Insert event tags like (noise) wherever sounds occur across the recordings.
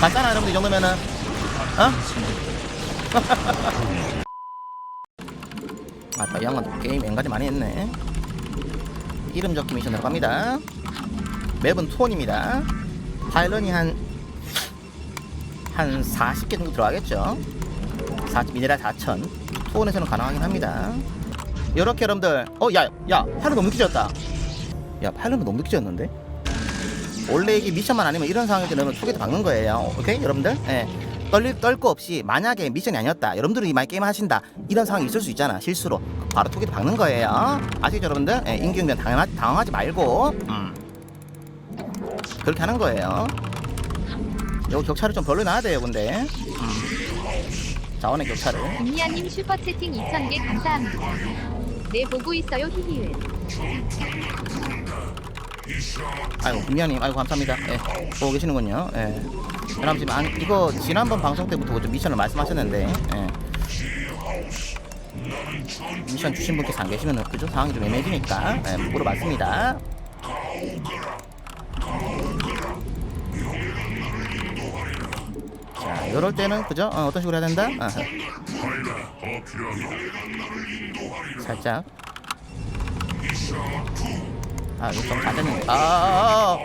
맞잖아 여러분들 이 정도면은. 어? (laughs) 아따 이 양반도 게임 앵가지 많이 했네. 이름 적기 미션으로 갑니다. 맵은 투원입니다. 파일런이 한 한 40개 정도 들어가겠죠? 40 미네랄 4천. 투원에서는 가능하긴 합니다. 요렇게 여러분들 어야야 파일런 너무 늦게 졌다. 야 파일런도 너무 늦게 졌는데 원래 이게 미션만 아니면 이런 상황에서 넣으면 초기도 박는 거예요. 오케이 여러분들? 예. 떨릴 떨거 없이 만약에 미션이 아니었다. 여러분들이 많이 게임 하신다. 이런 상황이 있을 수 있잖아. 실수로 바로 초기도 박는 거예요. 아시죠 여러분들? 예, 임기응변 당하지, 당황하지 말고 음. 그렇게 하는 거예요. 요 격차를 좀 별로 놔야 돼요, 근데. 음. 자원의 격차를. 김미아님 슈퍼채팅 2,000개 감사합니다. 네 보고 있어요 히히을. 아이고 김미아님 아이고 감사합니다. 예 보고 계시는군요. 예. 안, 이거 지난번 방송 때부터 좀 미션을 말씀하셨는데 예. 미션 주신 분께서 안 계시면 그죠? 상황이 좀 애매해지니까 예, 물어봤습니다. 자 요럴 때는 그죠? 어, 어떤 식으로 해야 된다? 아, 살짝 아 이거 좀 잘됐는데 아, 아, 아, 아.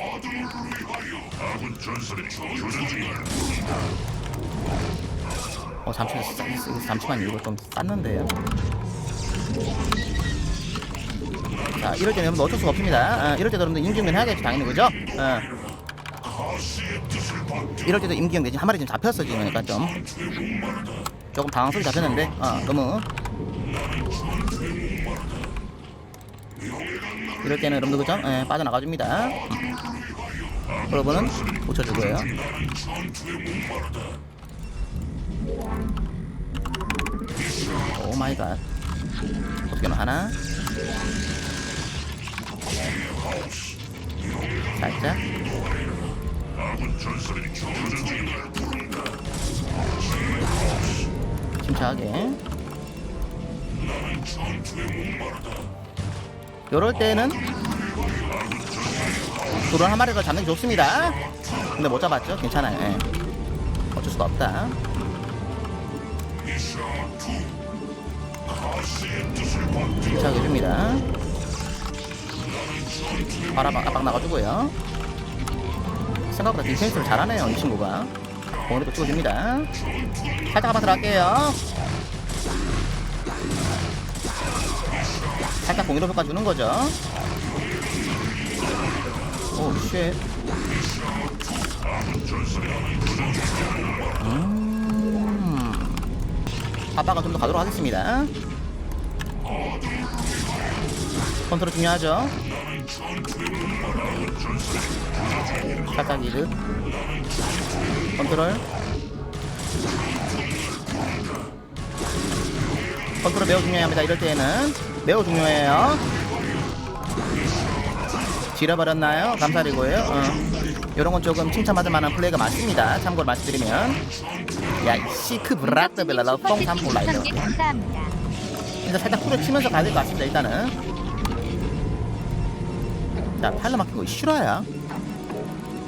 어 잠시만 싸- 이거 잠시만 이거 좀 쌌는데요. 자 이럴 때는 여러분 어쩔 수가 없습니다. 아, 이럴 때도 여러분들 임기응변 해야겠죠 당연히 그죠? 어. 이럴 때도 임기응변 지금 한 마리 지금 잡혔어 지금 그러니까 좀. 조금 당황스럽게 잡혔는데 어 너무 이럴 때는 여러분들 그죠? 예, 빠져나가줍니다. 여러분은 붙여주고요. 오 마이 갓. 어떻게 너 하나? 살짝. 침착하게. 요럴 때는 드론 한 마리를 잡는 게 좋습니다. 근데 못 잡았죠? 괜찮아요. 예. 어쩔 수가 없다. 침착하게 해줍니다. 바람 압박 나가주고요. 생각보다 디펜스를 잘하네요, 이 친구가. 공으로 찍어줍니다. 살짝 한번 들어갈게요. 살짝 공유로 효과 주는 거죠. 오, 쉣. 음. 아빠가 좀 더 가도록 하겠습니다. 컨트롤 중요하죠. 살짝 이득. 컨트롤. 컨트롤 매우 중요합니다. 이럴 때에는 매우 중요해요. 지려버렸나요? 감사드리고요. 어. 이런 건 조금 칭찬받을 만한 플레이가 많습니다. 참고로 말씀드리면 야, 이 시크 뽕 삼고 라이더. 2,000개 감사합니다. 일단 살짝 풀을 치면서 가야 될 것 같습니다. 일단은 자 팔로 거 실화야?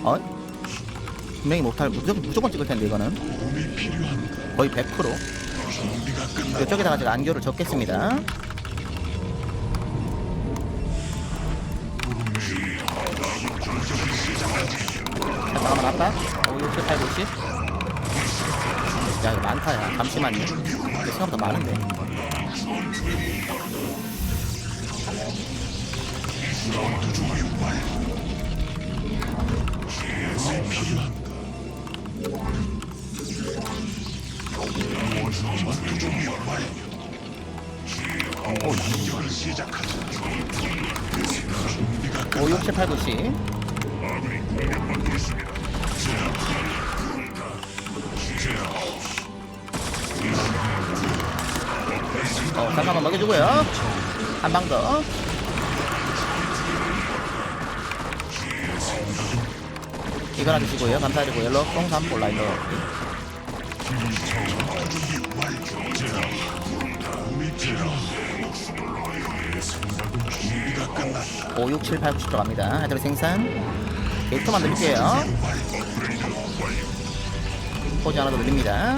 어? 분명히 못할 무조건, 무조건 찍을 텐데 이거는 거의 100% 이쪽에다가 제가 안교를 적겠습니다. 잠깐만 아빠. 오, 60, 8, 90. 야, 이거 많다, 야. 잠시만요. 이게 생각보다 많은데. 오, 60, 8, 90. 먹여주고요. 한 방 더. 이거나 드시고요. 감사드리고 옐로 뽕삼 온라인로. 오, 6, 7, 8, 9 10 들어갑니다. 하이드로 생산. 데이터 만들게요. 포즈 하나 더 늘립니다.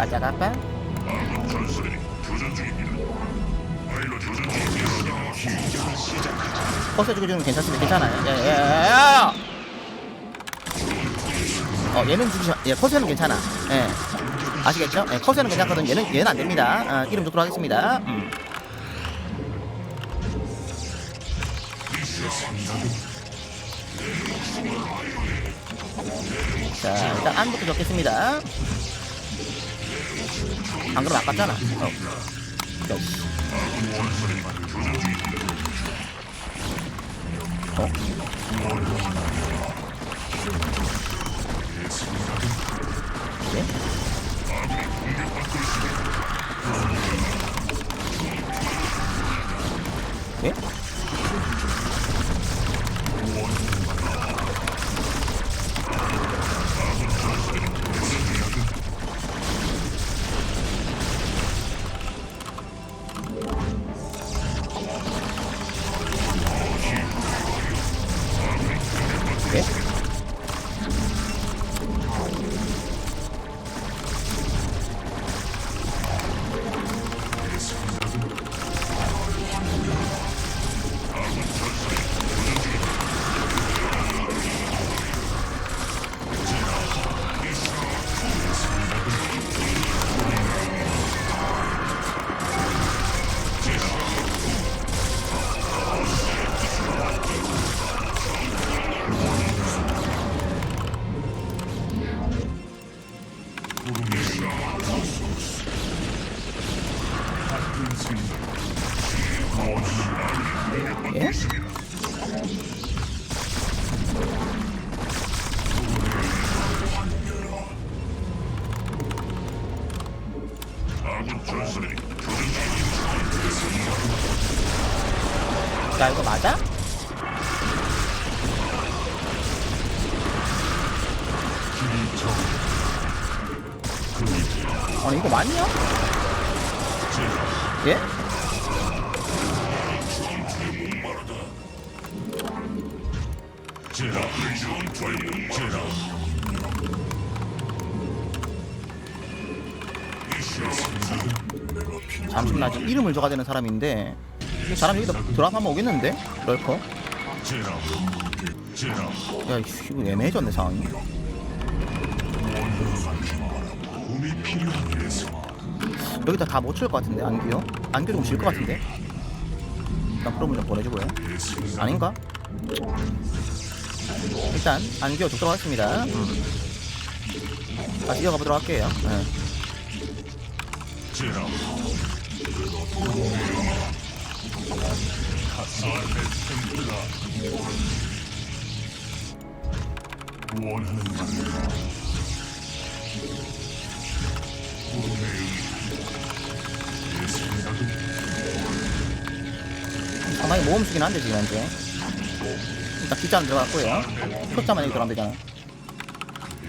아빠. 퍼스 주고 주면 괜찮습니다. 괜찮아요. 예, 예, 예, 예. 어, 얘는 전- 예, 커세는 괜찮아. 예. 아시겠죠? 예, 커세는 괜찮거든. 얘는, 얘는 안 됩니다. 아, 이름 듣도록 하겠습니다. 음. 자, 일단 안부터 적겠습니다. 안 그러면 아깝잖아. 어. 어. 네? 예? 예? 잠시만 나 지금 이름을 적어야 되는 사람인데 이 사람 여기다 들어가서 한번 오겠는데? 럴커? 야 이거 애매해졌네 상황이 여기다 다 못 칠 것 같은데 안규요? 안규 좀 질 것 같은데? 일단 프로문 좀 보내주고요 아닌가? 일단 안규 듣도록 하겠습니다 음. 다시 이어가 보도록 할게요 네. 원하는 바를 상당히 모험수긴 한데 지금 현재. 일단 뒷자는 들어갔고요. 초자만 여기 들어가면 되잖아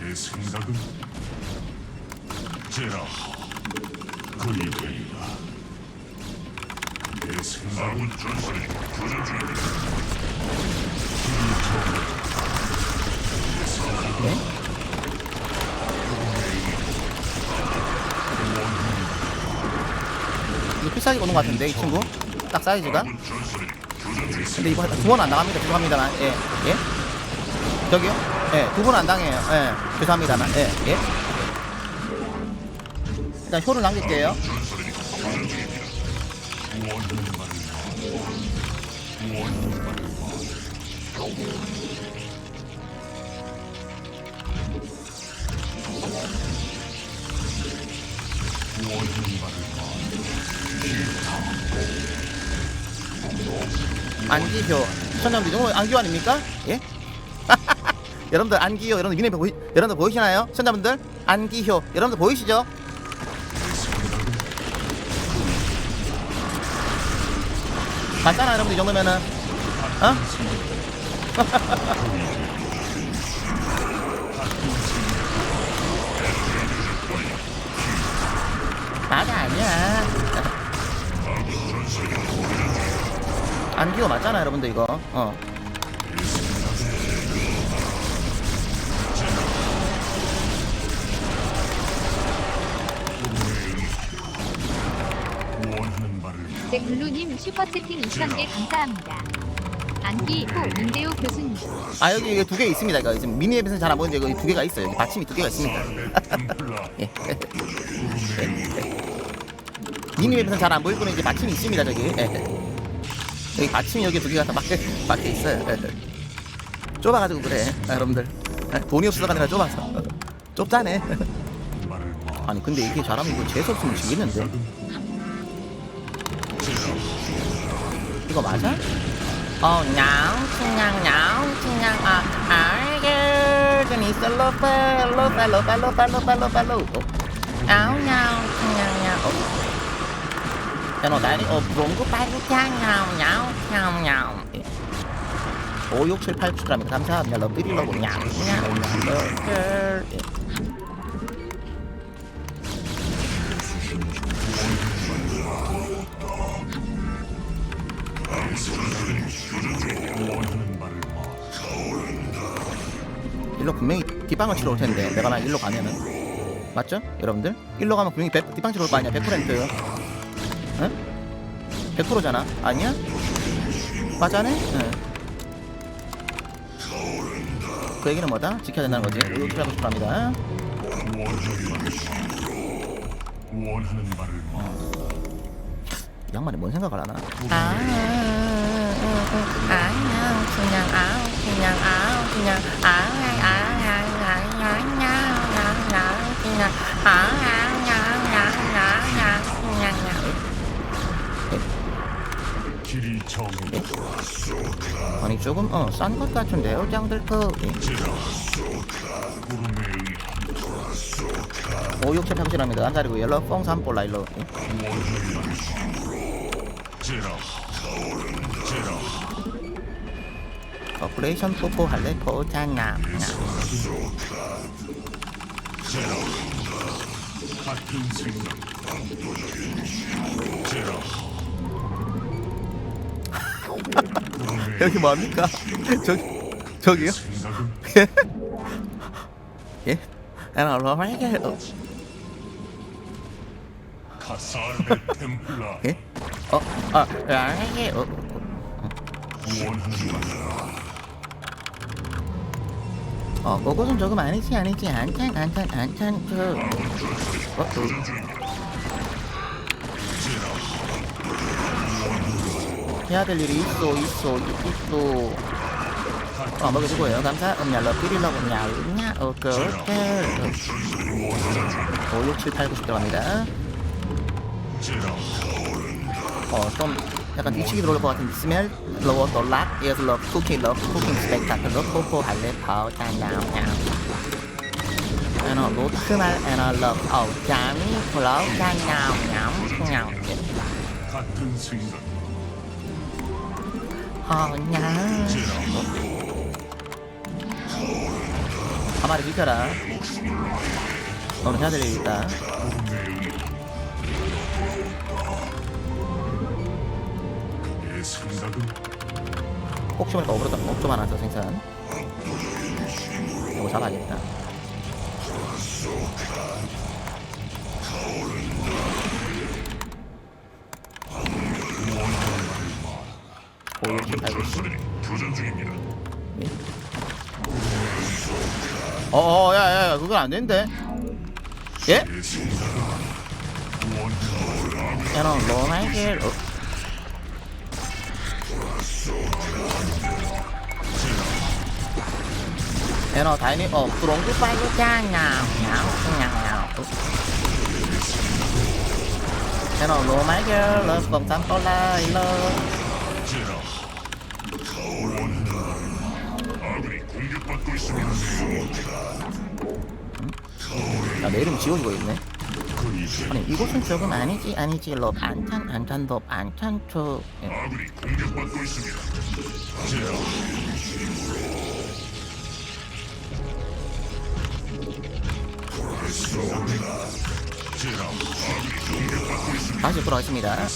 내 생각은 제라 그이 되리라 내 생각은 전설이 중이다 네? 이거 필살기 오는 것 같은데 이 친구? 딱 사이즈가 근데 이거 두 번 안 나갑니다 죄송합니다만 예 예? 저기요? 예 두 번 안 당해요 예 죄송합니다만 예 예? 일단 효를 남길게요 안기효 시청자분들 이거 안기효 아닙니까? 예? (laughs) 여러분들 안기효 여러분들 미니 보이 여러분들 보이시나요? 시청자분들 안기효 여러분들 보이시죠? 맞잖아 여러분들 이 정도면은 어? (laughs) 맞아 아니야 안기고 맞잖아 여러분들 이거 어 네, 블루님 슈퍼채팅 2,000개 감사합니다. 안기 있고 민대호 교수님. 아 여기 이게 두 개 있습니다 이거 지금 미니 앱에서 잘안 보이는데 여기 두 개가 있어요 여기 받침이 두 개가 있습니다 (laughs) 예. (laughs) 예. 미니 앱에서 잘안 보일 거는 이제 받침이 있습니다 저기 예. 여기 받침이 여기 두 개가 다 밖에 밖에 있어요. 예. 좁아가지고 그래, 아, 여러분들. 예, 돈이 없어서가 아니라 좁아서. 좁다네. (laughs) 아니 근데 이게 잘하면 이거 재수 없으면 지겠는데? 이거 맞아? 어, 냥, 그냥 냥, 그냥 아, 알게, 좀 있어, 로페, 로페, 로페, 로페, 로페, 로페, 로페. 아우, 냥, 그냥 냥, 어. 야, 너 나리, 어, 롱구 빨리 냥, 냥, 냥, 냥, 냥. 5, 6, 7, 8, 9, 10g입니다. 감사합니다. 러브리 러브, 냥, 냥, 냥, 러브. 예. 원하는 말을 마 일로 분명히 뒷방을 치러 올 텐데 내가 만 일로 가면은 맞죠? 여러분들? 일로 가면 분명히 100, 뒷방 치러 올 거 아니야 100% 응? 100%잖아 아니야? 맞아네? 응. 그 얘기는 뭐다? 지켜야 된다는 거지 이렇게 하고 싶어 합니다 이 양반이 뭔 생각을 하나 아, 아냥 그냥 아우 그냥 아우 그냥 아야야야야야야야 그냥 아 아니 조금 어싼 것 같은데요 장들 그 구름에 의한 5, 6, 7, 8, 9, 10입니다. 한자리고 옐로 뽕 3, 볼라 일로 제라 제라 오퍼레이션 뽀뽀 할래? 포장나. 제라 같은 생각. 제라 구름에 여기 뭐합니까? 저기 저기요? (laughs) 예? 아, 로마게 카사르 템플라 예? 어? 아, 로마게 어? 원하는 말을 어, 그것은 조금 아니지 아니지 안탄 안탄 안탄 그 어? 그 해야 될 일이 있어 있어 있어. 어 먹여주고요. 감사. 음냐 러피리러 음냐 음냐 오케이 오케이 5, 6, 7, 8, 9, 10 들어갑니다. 어좀 약간 뒤치기 들어올 것 같은 스멜 로워 돌락 예스 러브 쿠킹 러브 쿠킹 스펙타클 러브 포포 할래 파우 짠냠냠 에너 로트말 에너 러브 아우 짬이 플 허냐 가만히 비켜라. 너는 해야 될 일이 있다. 구름에 의한 내 생각은 혹시 모르니까 오버로다 목좀 하나 더 생산. 이거 잡아야겠다 있어 교전 중입니다 어어 야야야 그건 안 되는데 예? 로마이길 어. 야너 다이니 어거 빨고 냐냐 야너 로마이길 러브 범삼 콜라 일러 있습니다 야내 이름 지워지고 있네 아니 이곳은 조금 아니지 아니지 럽 안탄 안탄 럽 안탄 투 예. 다시 돌아가십니다 예.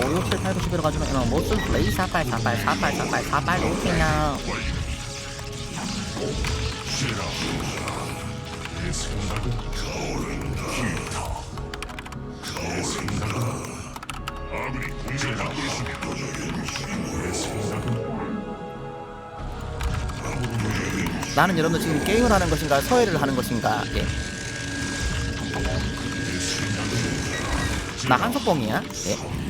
5, 6, 7, 8, 9, 10으로 가지고 어, 모스 레이 48, 48, 48, 48, 48 오케이냐 제라 내 생각은 내 생각은 아군이 공격받고 있습니다. 내 생각은 나는 여러분들 지금 게임을 하는 것인가 서해를 하는 것인가 예. 나 한석봉이야 예.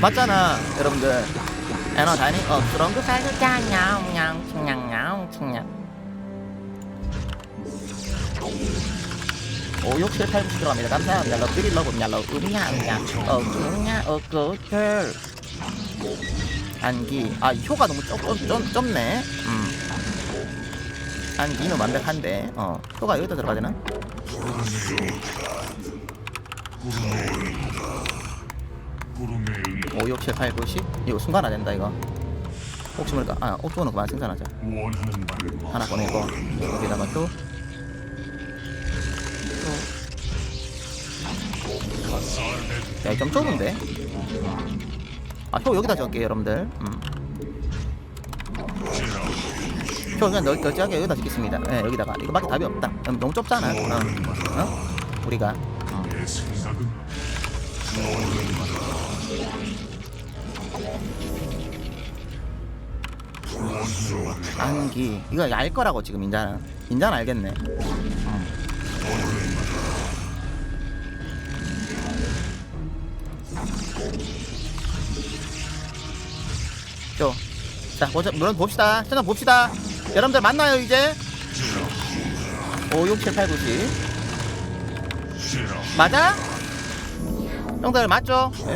맞잖아 여러분들 에너 다니 어 그런 거 살짝 냥냥 냥냥 냥 5, 6, 7, 8, 9 들어갑니다. 감사합니다. 러브리 러브 냐, 러브냐, 그냥. 어, 그냥, 어, 그, 별. 안기. 아, 이 효가 너무 좁, 좁, 좁, 좁 네. 음. 안기는 완벽한데. 어, 효가 여기다 들어가야 되나? 5, 6, 7, 8, 9, 10. 이거 순간 안 된다, 이거. 혹시 모르니까, 아, 옥수는 그만 생산하자. 하나 보내고, 여기다가 또. 야, 이좀 좁은데? 아, 효 여기다 적을게요, 여러분들. 음. 효 그냥 넓, 넓지하게 여기다 적겠습니다. 예, 여기다가. 이거 밖에 답이 없다. 음, 너무 좁잖아. 어. 어? 우리가. 음. 안기. 이거 알 거라고, 지금, 인자는. 인자는 알겠네. 음. 저. 자, 보자, 물론 봅시다. 시간 봅시다. 여러분들 만나요, 이제. 5, 6, 7, 8, 9, 10. 제라 맞아? 형들 맞죠? 예?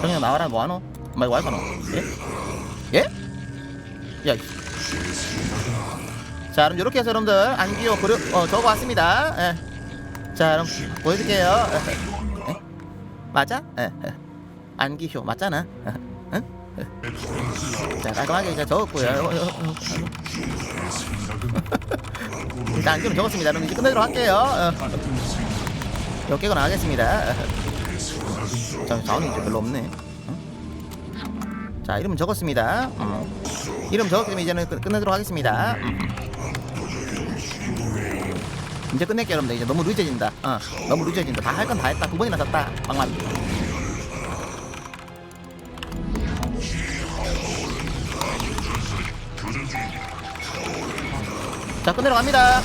형님 나와라 뭐하노? 말 와이파노? 예? 예? 야 이- 자 그럼 이렇게 해서 여러분들 안기호 그려 어 적어 왔습니다 예. 자 그럼 보여드릴게요 예? 예? 맞아? 예. 예. 안기효 맞잖아 응? 예. 자 깔끔하게 이제 적었고요 어, 어, 어, 어. (laughs) 일단 안기는 적었습니다 그럼 이제 끝내도록 할게요 어. 몇 개가 나가겠습니다 자, 자원이 이제 별로 없네. 어? 자, 이름 적었습니다. 음. 이름 적었기 때문에 이제는 끝, 끝내도록 하겠습니다. 음. 이제 끝낼게요, 여러분들. 이제 너무 늦어진다. 어, 너무 늦어진다. 다 할 건 다 했다. 두 번이나 샀다. 막만. 자, 끝내러 갑니다.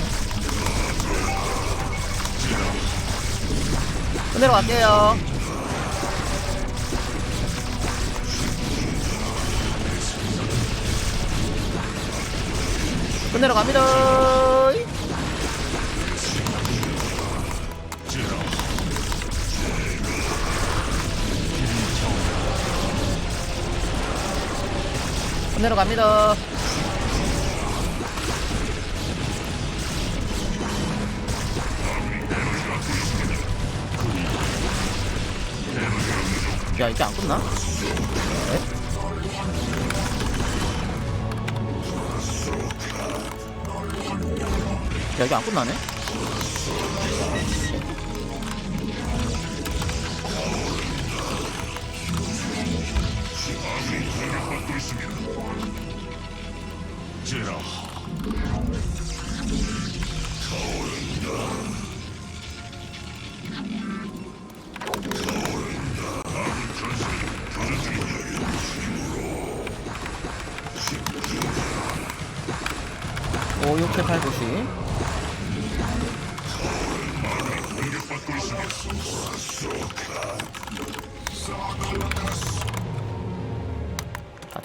끝내러 갈게요. 끝내러 갑니다. 끝내러 갑니다. 야 이게 안 끝나? 야 이게 안 끝나네? 오 6, 7, 8, 9,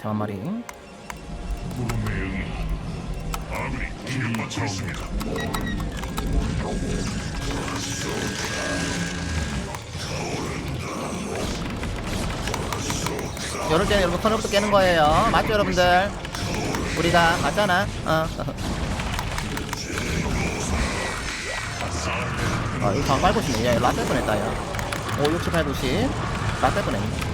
저 한 마리. 이럴 때는 여러분 턴업도 깨는 거예요. 맞죠 여러분들? 우리가 맞잖아. 어. 아 이거 방 깔고 싶네. 라떼 보냈다 야5 68 90 라떼 보냈네.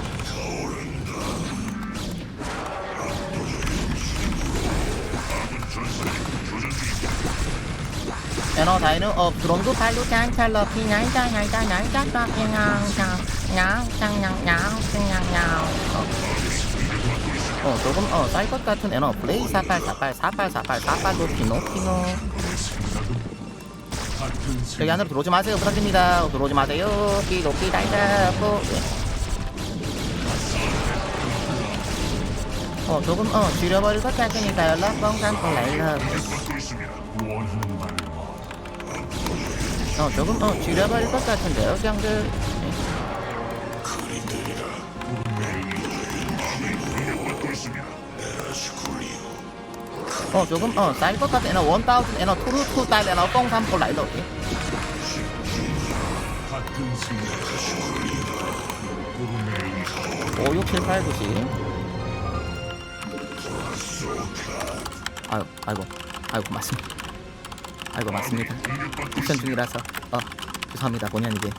nó thấy nó ộp xuống cứ phải lúc chán xa lợp khi nhái chai nhái chai nhái chát ra kia ngào chào nháo chăng nhào nháo chăng nhào nhào 어 조금 어 쌀것 같은 에너 플레이 48 48 48 48 48 높이 높이노 여기 안으로 들어오지 마세요 부탁드립니다 들어오지 마세요 삐 높이 달다고 어 조금 어 줄여버릴 것 같으니까 연락 뻥상 뻥 날라 어, 조금, 어, 줄여버릴 것 같은데요. 받고 있습니다. 어, 조금, 어, 쌀것 같은, 에너, 원 다우슨, 에너, 투루, 투, 딸, 에너. 같은 생각. 구름의 5, 6, 7, 8, 9, 10. 아유, 아이고, 아이고, 맞습니다. 아이고, 맞습니다. 미션. 중이라서, 어, 죄송합니다, 본의 아니게.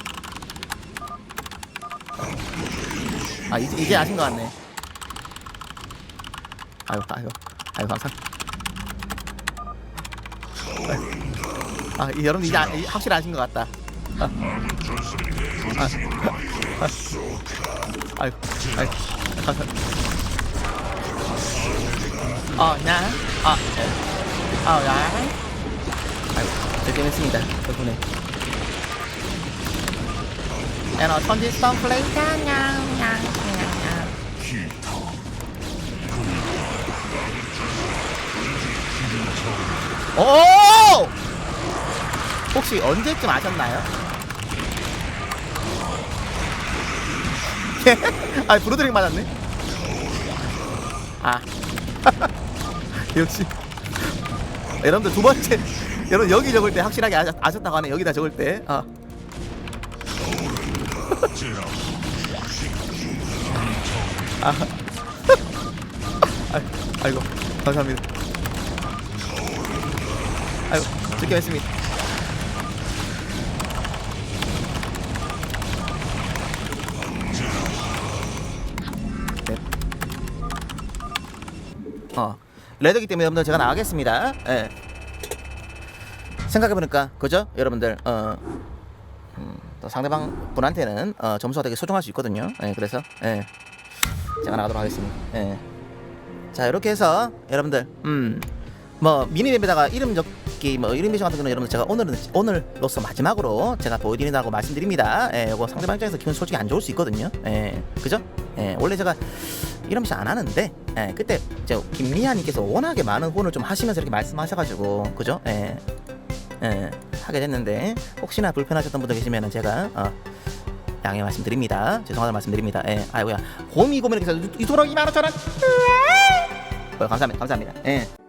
아, 이제, 이제 아신 것 같네. 아유, 아유, 아유, 감사합니다. 아, 이- 여러분 이제 아, 이- 확실히 아신 것 같다. 아, 아, 아, 아유, 아유, 감사합니다. 어, 나, 아, 예. 아, 즐겜했습니다. 덕분에. 에너 천지 스톰 플레이트 냥냥냥냥. 오! 혹시 언제쯤 아셨나요? (laughs) 아, 브로드링 맞았네. 아, (laughs) 역시. 여러분들 두 번째, 여러분 여기 적을 때 확실하게 아셨, 아셨다고 하네. 여기다 적을 때. 어. 아, 아이, 아이고, 감사합니다. 아이고, 즐겨했습니다. 네. 어, 레드기 때문에 여러분들 제가 나가겠습니다. 예. 생각해보니까, 그죠? 여러분들, 어, 음, 또 상대방 분한테는 어, 점수가 되게 소중할 수 있거든요. 예, 그래서, 예. 제가 나가도록 하겠습니다. 예. 자 이렇게 해서 여러분들 음 뭐 미니맵에다가 이름 적기 뭐 이름 미션 같은 거는 여러분들 제가 오늘은 오늘로서 마지막으로 제가 보여드린다고 말씀드립니다. 예, 이거 상대방 입장에서 기분 솔직히 안 좋을 수 있거든요. 예, 그죠? 예, 원래 제가 이런 미션 안 하는데 예, 그때 이제 김미아님께서 워낙에 많은 혼을 좀 하시면서 이렇게 말씀하셔가지고 그죠? 예, 예, 하게 됐는데 혹시나 불편하셨던 분들 계시면은 제가 어, 양해 말씀드립니다. 죄송하다 말씀드립니다. 예, 아이고야. 곰이 2만 5천 원. 어, 감사합니다. 감사합니다. 예.